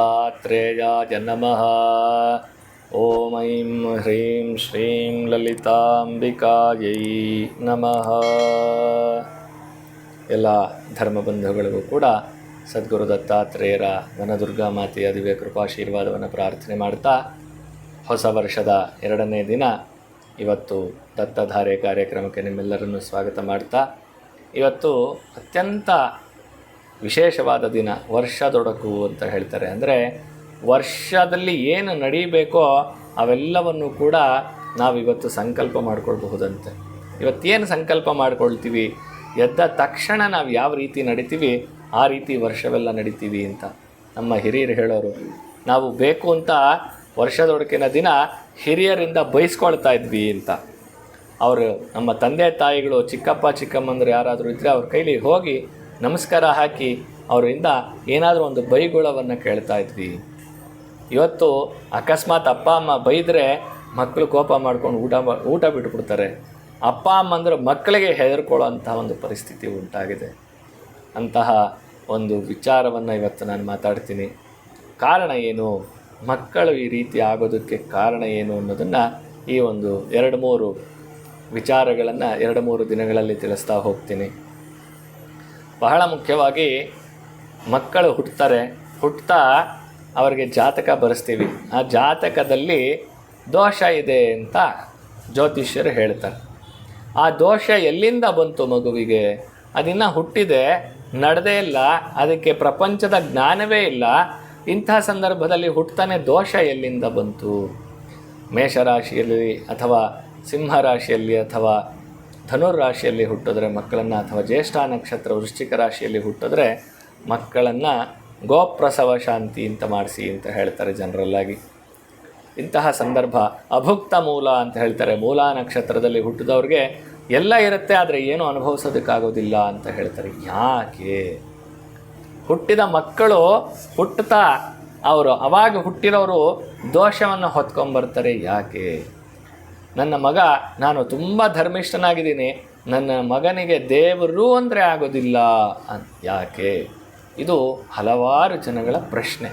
ದತ್ತಾತ್ರೇಯಾಯ ನಮಃ ಓಂ ಐಂ ಹ್ರೀಂ ಶ್ರೀಂ ಲಲಿತಾಂಬಿಕಾಯೈ ನಮಃ ಎಲ್ಲ ಧರ್ಮಬಂಧುಗಳಿಗೂ ಕೂಡ ಸದ್ಗುರು ದತ್ತಾತ್ರೇಯರ ವನದುರ್ಗಾ ಮಾತೆಯ ದಿವ್ಯ ಕೃಪಾಶೀರ್ವಾದವನ್ನು ಪ್ರಾರ್ಥನೆ ಮಾಡ್ತಾ ಹೊಸ ವರ್ಷದ ಎರಡನೇ ದಿನ ಇವತ್ತು ದತ್ತಧಾರೆ ಕಾರ್ಯಕ್ರಮಕ್ಕೆ ನಿಮ್ಮೆಲ್ಲರನ್ನು ಸ್ವಾಗತ ಮಾಡ್ತಾ. ಇವತ್ತು ಅತ್ಯಂತ ವಿಶೇಷವಾದ ದಿನ ವರ್ಷದೊಡಕು ಅಂತ ಹೇಳ್ತಾರೆ. ಅಂದರೆ ವರ್ಷದಲ್ಲಿ ಏನು ನಡೀಬೇಕೋ ಅವೆಲ್ಲವನ್ನು ಕೂಡ ನಾವಿವತ್ತು ಸಂಕಲ್ಪ ಮಾಡಿಕೊಳ್ಬಹುದಂತೆ. ಇವತ್ತೇನು ಸಂಕಲ್ಪ ಮಾಡ್ಕೊಳ್ತೀವಿ? ಎದ್ದ ತಕ್ಷಣ ನಾವು ಯಾವ ರೀತಿ ನಡಿತೀವಿ? ಆ ರೀತಿ ವರ್ಷವೆಲ್ಲ ನಡಿತೀವಿ ಅಂತ ನಮ್ಮ ಹಿರಿಯರು ಹೇಳೋರು. ನಾವು ಬೇಕು ಅಂತ ವರ್ಷದೊಡಕಿನ ದಿನ ಹಿರಿಯರಿಂದ ಬಯಸ್ಕೊಳ್ತಾ ಇದ್ವಿ ಅಂತ. ಅವರು ನಮ್ಮ ತಂದೆ ತಾಯಿಗಳು, ಚಿಕ್ಕಪ್ಪ ಚಿಕ್ಕಮ್ಮಂದರು ಯಾರಾದರೂ ಇದ್ದರೆ ಅವ್ರ ಕೈಲಿ ಹೋಗಿ ನಮಸ್ಕಾರ ಹಾಕಿ ಅವರಿಂದ ಏನಾದರೂ ಒಂದು ಬೈಗುಳವನ್ನು ಕೇಳ್ತಾ ಇದ್ವಿ. ಇವತ್ತು ಅಕಸ್ಮಾತ್ ಅಪ್ಪ, ಅಮ್ಮ ಬೈದರೆ ಮಕ್ಕಳು ಕೋಪ ಮಾಡ್ಕೊಂಡು ಊಟ ಊಟ ಬಿಟ್ಬಿಡ್ತಾರೆ. ಅಪ್ಪ, ಅಮ್ಮ ಅಂದರೆ ಮಕ್ಕಳಿಗೆ ಹೆದರ್ಕೊಳ್ಳೋ ಅಂತಹ ಒಂದು ಪರಿಸ್ಥಿತಿ ಉಂಟಾಗಿದೆ. ಅಂತಹ ಒಂದು ವಿಚಾರವನ್ನು ಇವತ್ತು ನಾನು ಮಾತಾಡ್ತೀನಿ. ಕಾರಣ ಏನು? ಮಕ್ಕಳು ಈ ರೀತಿ ಆಗೋದಕ್ಕೆ ಕಾರಣ ಏನು ಅನ್ನೋದನ್ನು ಈ ಒಂದು ಎರಡು ಮೂರು ವಿಚಾರಗಳನ್ನು ಎರಡು ಮೂರು ದಿನಗಳಲ್ಲಿ ತಿಳಿಸ್ತಾ ಹೋಗ್ತೀನಿ. ಬಹಳ ಮುಖ್ಯವಾಗಿ ಮಕ್ಕಳು ಹುಟ್ಟುತ್ತಾರೆ ಹುಟ್ಟುತ್ತಾ ಅವರಿಗೆ ಜಾತಕ ಬರೆಸ್ತೀವಿ. ಆ ಜಾತಕದಲ್ಲಿ ದೋಷ ಇದೆ ಅಂತ ಜ್ಯೋತಿಷ್ಯರು ಹೇಳ್ತಾರೆ. ಆ ದೋಷ ಎಲ್ಲಿಂದ ಬಂತು ಮಗುವಿಗೆ? ಅದಿನ್ನ ಹುಟ್ಟಿದೆ, ನಡೆದೇ ಇಲ್ಲ, ಅದಕ್ಕೆ ಪ್ರಪಂಚದ ಜ್ಞಾನವೇ ಇಲ್ಲ. ಇಂಥ ಸಂದರ್ಭದಲ್ಲಿ ಹುಟ್ಟತಾನೆ ದೋಷ ಎಲ್ಲಿಂದ ಬಂತು? ಮೇಷರಾಶಿಯಲ್ಲಿ ಅಥವಾ ಸಿಂಹರಾಶಿಯಲ್ಲಿ ಅಥವಾ ಧನುರ್ ರಾಶಿಯಲ್ಲಿ ಹುಟ್ಟಿದ್ರೆ ಮಕ್ಕಳನ್ನು ಅಥವಾ ಜ್ಯೇಷ್ಠ ನಕ್ಷತ್ರ ವೃಶ್ಚಿಕ ರಾಶಿಯಲ್ಲಿ ಹುಟ್ಟಿದ್ರೆ ಮಕ್ಕಳನ್ನು ಗೋಪ್ರಸವ ಶಾಂತಿ ಅಂತ ಮಾಡಿಸಿ ಅಂತ ಹೇಳ್ತಾರೆ ಜನರಲ್ಲಾಗಿ. ಇಂತಹ ಸಂದರ್ಭ ಅಭುಕ್ತ ಮೂಲ ಅಂತ ಹೇಳ್ತಾರೆ. ಮೂಲ ನಕ್ಷತ್ರದಲ್ಲಿ ಹುಟ್ಟಿದವ್ರಿಗೆ ಎಲ್ಲ ಇರುತ್ತೆ, ಆದರೆ ಏನು ಅನುಭವಿಸೋದಕ್ಕಾಗೋದಿಲ್ಲ ಅಂತ ಹೇಳ್ತಾರೆ. ಯಾಕೆ? ಹುಟ್ಟಿದ ಮಕ್ಕಳು ಹುಟ್ಟುತ್ತಾ, ಅವರು ಅವಾಗ ಹುಟ್ಟಿರೋರು ದೋಷವನ್ನು ಹೊತ್ಕೊಂಬರ್ತಾರೆ ಯಾಕೆ? ನನ್ನ ಮಗ, ನಾನು ತುಂಬ ಧರ್ಮಿಷ್ಠನಾಗಿದ್ದೀನಿ. ನನ್ನ ಮಗನಿಗೆ ದೇವರು ಅಂದರೆ ಆಗೋದಿಲ್ಲ ಅನ್, ಯಾಕೆ? ಇದು ಹಲವಾರು ಜನಗಳ ಪ್ರಶ್ನೆ.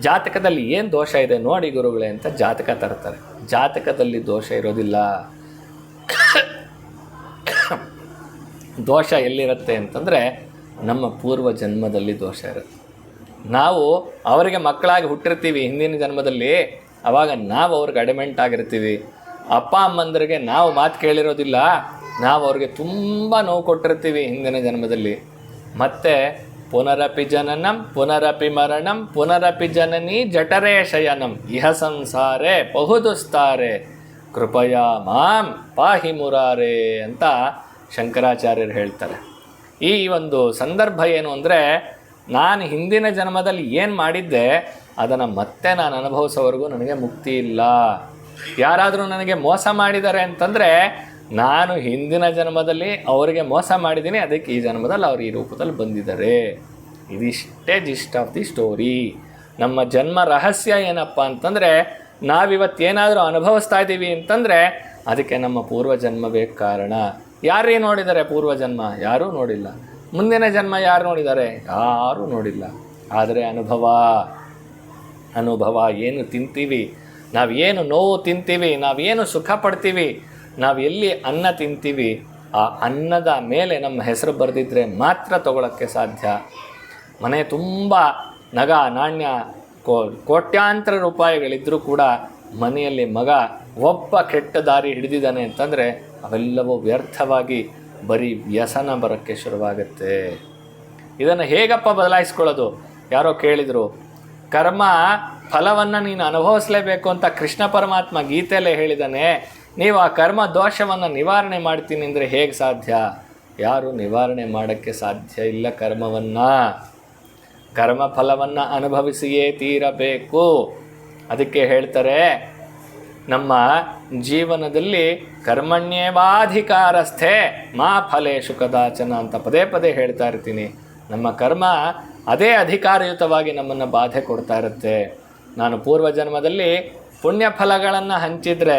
ಜಾತಕದಲ್ಲಿ ಏನು ದೋಷ ಇದೆ ನೋಡಿ ಗುರುಗಳೇ ಅಂತ ಜಾತಕ ತರ್ತಾರೆ. ಜಾತಕದಲ್ಲಿ ದೋಷ ಇರೋದಿಲ್ಲ. ದೋಷ ಎಲ್ಲಿರುತ್ತೆ ಅಂತಂದರೆ ನಮ್ಮ ಪೂರ್ವ ಜನ್ಮದಲ್ಲಿ ದೋಷ ಇರುತ್ತೆ. ನಾವು ಅವರಿಗೆ ಮಕ್ಕಳಾಗಿ ಹುಟ್ಟಿರ್ತೀವಿ ಹಿಂದಿನ ಜನ್ಮದಲ್ಲಿ. ಅವಾಗ ನಾವು ಅವ್ರಿಗೆ ಅಡಮೆಂಟ್ ಆಗಿರ್ತೀವಿ. ಅಪ್ಪ, ಅಮ್ಮಂದ್ರಿಗೆ ನಾವು ಮಾತು ಕೇಳಿರೋದಿಲ್ಲ. ನಾವು ಅವ್ರಿಗೆ ತುಂಬ ನೋವು ಕೊಟ್ಟಿರ್ತೀವಿ ಹಿಂದಿನ ಜನ್ಮದಲ್ಲಿ. ಮತ್ತೆ ಪುನರಪಿ ಜನನಂ, ಪುನರಪಿ ಮರಣಂ, ಪುನರಪಿ ಜನನಿ ಜಠರೇ ಶಯನಂ ಇಹ ಸಂಸಾರೆ ಬಹುದುಸ್ತಾರೆ. ಕೃಪಯ ಮಾಂ ಪಾಹಿ ಮುರಾರೆ ಅಂತ ಶಂಕರಾಚಾರ್ಯರು ಹೇಳ್ತಾರೆ. ಈ ಒಂದು ಸಂದರ್ಭ ಏನು ಅಂದರೆ, ನಾನು ಹಿಂದಿನ ಜನ್ಮದಲ್ಲಿ ಏನು ಮಾಡಿದ್ದೆ ಅದನ್ನು ಮತ್ತೆ ನಾನು ಅನುಭವಿಸೋವರೆಗೂ ನನಗೆ ಮುಕ್ತಿ ಇಲ್ಲ. ಯಾರಾದರೂ ನನಗೆ ಮೋಸ ಮಾಡಿದ್ದಾರೆ ಅಂತಂದರೆ ನಾನು ಹಿಂದಿನ ಜನ್ಮದಲ್ಲಿ ಅವರಿಗೆ ಮೋಸ ಮಾಡಿದ್ದೀನಿ, ಅದಕ್ಕೆ ಈ ಜನ್ಮದಲ್ಲಿ ಅವರು ಈ ರೂಪದಲ್ಲಿ ಬಂದಿದ್ದಾರೆ. ಇದಿಷ್ಟೇ ಜಿಸ್ಟ್ ಆಫ್ ದಿ ಸ್ಟೋರಿ ನಮ್ಮ ಜನ್ಮ ರಹಸ್ಯ ಏನಪ್ಪ ಅಂತಂದರೆ ನಾವಿವತ್ತೇನಾದರೂ ಅನುಭವಿಸ್ತಾ ಇದ್ದೀವಿ ಅಂತಂದರೆ, ಅದಕ್ಕೆ ನಮ್ಮ ಪೂರ್ವ ಪೂರ್ವಜನ್ಮವೇ ಕಾರಣ. ಯಾರೇ ನೋಡಿದ್ದಾರೆ ಪೂರ್ವಜನ್ಮ, ಯಾರೂ ನೋಡಿಲ್ಲ. ಮುಂದಿನ ಜನ್ಮ ಯಾರು ನೋಡಿದ್ದಾರೆ? ಯಾರೂ ನೋಡಿಲ್ಲ. ಆದರೆ ಅನುಭವ. ಅನುಭವ, ಏನು ತಿಂತೀವಿ? ನಾವು ಏನು ನೋವು ತಿಂತೀವಿ? ನಾವೇನು ಸುಖ ಪಡ್ತೀವಿ? ನಾವು ಎಲ್ಲಿ ಅನ್ನ ತಿಂತೀವಿ? ಆ ಅನ್ನದ ಮೇಲೆ ನಮ್ಮ ಹೆಸರು ಬರೆದಿದ್ದರೆ ಮಾತ್ರ ತಗೊಳ್ಳೋಕ್ಕೆ ಸಾಧ್ಯ. ಮನೆ ತುಂಬ ನಗ, ನಾಣ್ಯ, ಕೋ, ಕೋಟ್ಯಾಂತರ ರೂಪಾಯಿಗಳಿದ್ದರೂ ಕೂಡ ಮನೆಯಲ್ಲಿ ಮಗ ಒಬ್ಬ ಕೆಟ್ಟ ದಾರಿ ಹಿಡಿದಿದ್ದಾನೆ ಅಂತಂದರೆ ಅವೆಲ್ಲವೂ ವ್ಯರ್ಥವಾಗಿ ಬರೀ ವ್ಯಸನ ಬರೋಕ್ಕೆ ಶುರುವಾಗುತ್ತೆ. ಇದನ್ನು ಹೇಗಪ್ಪ ಬದಲಾಯಿಸ್ಕೊಳ್ಳೋದು? ಯಾರೋ ಕೇಳಿದರು, ಕರ್ಮ ಫಲವನ್ನು ನೀನು ಅನುಭವಿಸಲೇಬೇಕು ಅಂತ ಕೃಷ್ಣ ಪರಮಾತ್ಮ ಗೀತೆಯಲ್ಲೇ ಹೇಳಿದ್ದಾನೆ ನೀವು ಆ ಕರ್ಮ ದೋಷವನ್ನು ನಿವಾರಣೆ ಮಾಡ್ತೀನಿ ಅಂದರೆ ಹೇಗೆ ಸಾಧ್ಯ? ಯಾರು ನಿವಾರಣೆ ಮಾಡೋಕ್ಕೆ ಸಾಧ್ಯ ಇಲ್ಲ ಕರ್ಮವನ್ನು. ಕರ್ಮ ಫಲವನ್ನು ಅನುಭವಿಸಿಯೇ ತೀರಬೇಕು. ಅದಕ್ಕೆ ಹೇಳ್ತಾರೆ, ನಮ್ಮ ಜೀವನದಲ್ಲಿ ಕರ್ಮಣ್ಯೇವಾಧಿಕಾರಸ್ಥೆ ಮಾ ಫಲೇಶು ಕದಾಚನ ಅಂತ ಪದೇ ಪದೇ ಹೇಳ್ತಾ ಇರ್ತೀನಿ. ನಮ್ಮ ಕರ್ಮ ಅದೇ ಅಧಿಕಾರಯುತವಾಗಿ ನಮ್ಮನ್ನು ಬಾಧೆ ಕೊಡ್ತಾ ಇರುತ್ತೆ. ನಾನು ಪೂರ್ವ ಜನ್ಮದಲ್ಲಿ ಪುಣ್ಯ ಫಲಗಳನ್ನು ಹಂಚಿದರೆ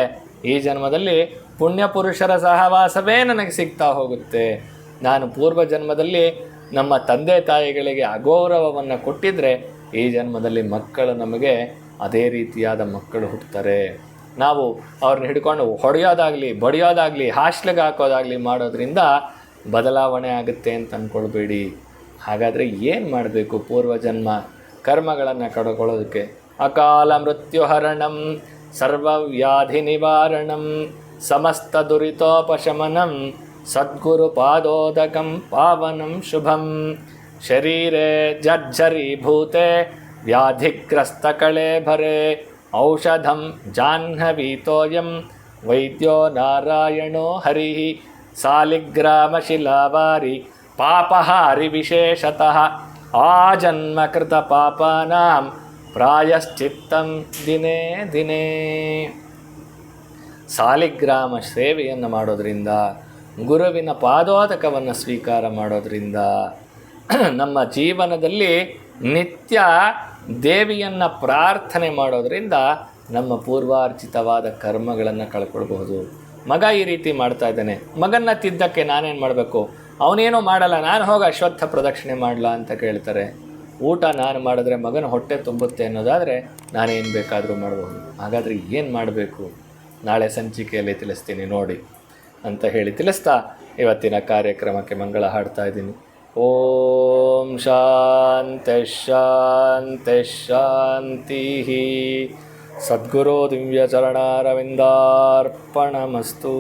ಈ ಜನ್ಮದಲ್ಲಿ ಪುಣ್ಯ ಪುರುಷರ ಸಹವಾಸವೇ ನನಗೆ ಸಿಗ್ತಾ ಹೋಗುತ್ತೆ. ನಾನು ಪೂರ್ವ ಜನ್ಮದಲ್ಲಿ ನಮ್ಮ ತಂದೆ ತಾಯಿಗಳಿಗೆ ಅಗೌರವವನ್ನು ಕೊಟ್ಟಿದ್ದರೆ ಈ ಜನ್ಮದಲ್ಲಿ ಮಕ್ಕಳು ನಮಗೆ ಅದೇ ರೀತಿಯಾದ ಮಕ್ಕಳು ಹುಟ್ಟುತ್ತಾರೆ. ನಾವು ಅವ್ರನ್ನ ಹಿಡ್ಕೊಂಡು ಹೊಡೆಯೋದಾಗಲಿ, ಬಡಿಯೋದಾಗಲಿ, ಹಾಸ್ಟ್ಲಿಗೆ ಹಾಕೋದಾಗಲಿ ಮಾಡೋದ್ರಿಂದ ಬದಲಾವಣೆ ಆಗುತ್ತೆ ಅಂತ ಅಂದ್ಕೊಳ್ಬೇಡಿ ಹಾಗಾದರೆ ಏನು ಮಾಡಬೇಕು ಪೂರ್ವಜನ್ಮ ಕರ್ಮಗಳನ್ನು ಕಡ್ಕೊಳ್ಳೋದಕ್ಕೆ. अकालमृत्युहरणं सर्वव्याधिनिवारणं समस्तदुरितोपशमनं सद्गुरुपादोदकं पावनं शुभं शरीरे जर्झरीभूते व्याधिग्रस्तकलेभरे औषधं जाह्नवीतोऽयं वैद्यो नारायणो हरिः सालिग्रामशिलावारि पापहारिविशेषतः आजन्मकृतपापानां ಪ್ರಾಯಶ್ಚಿತ್ತಂ ದಿನೇ ದಿನೇ. ಸಾಲಿಗ್ರಾಮ ಸೇವೆಯನ್ನು ಮಾಡೋದರಿಂದ, ಗುರುವಿನ ಪಾದೋದಕವನ್ನು ಸ್ವೀಕಾರ ಮಾಡೋದರಿಂದ, ನಮ್ಮ ಜೀವನದಲ್ಲಿ ನಿತ್ಯ ದೇವಿಯನ್ನು ಪ್ರಾರ್ಥನೆ ಮಾಡೋದರಿಂದ ನಮ್ಮ ಪೂರ್ವಾರ್ಜಿತವಾದ ಕರ್ಮಗಳನ್ನು ಕಳ್ಕೊಳ್ಬಹುದು. ಮಗ ಈ ರೀತಿ ಮಾಡ್ತಾ ಇದ್ದಾನೆ. ಮಗನ್ನ ತಿದ್ದಕ್ಕೆ ನಾನೇನು ಮಾಡಬೇಕು? ಅವನೇನೋ ಮಾಡಲ್ಲ. ನಾನು ಹೋಗಿ ಅಶ್ವತ್ಥ ಪ್ರದಕ್ಷಿಣೆ ಮಾಡಲ ಅಂತ ಕೇಳ್ತಾರೆ. ಊಟ ನಾನು ಮಾಡಿದ್ರೆ ಮಗನ ಹೊಟ್ಟೆ ತುಂಬುತ್ತೆ ಅನ್ನೋದಾದರೆ ನಾನೇನು ಬೇಕಾದರೂ ಮಾಡಬಹುದು ಹಾಗಾದರೆ ಏನು ಮಾಡಬೇಕು? ನಾಳೆ ಸಂಚಿಕೆಯಲ್ಲಿ ತಿಳಿಸ್ತೀನಿ, ನೋಡಿ ಅಂತ ಹೇಳಿ ತಿಳಿಸ್ತಾ ಇವತ್ತಿನ ಕಾರ್ಯಕ್ರಮಕ್ಕೆ ಮಂಗಳ ಹಾಡ್ತಾ ಇದ್ದೀನಿ. ಓಂ ಶಾಂತ ಶಾಂತ ಶಾಂತಿ. ಸದ್ಗುರು ದಿವ್ಯಚರಣಾರವಿಂದಾರ್ಪಣಮಸ್ತು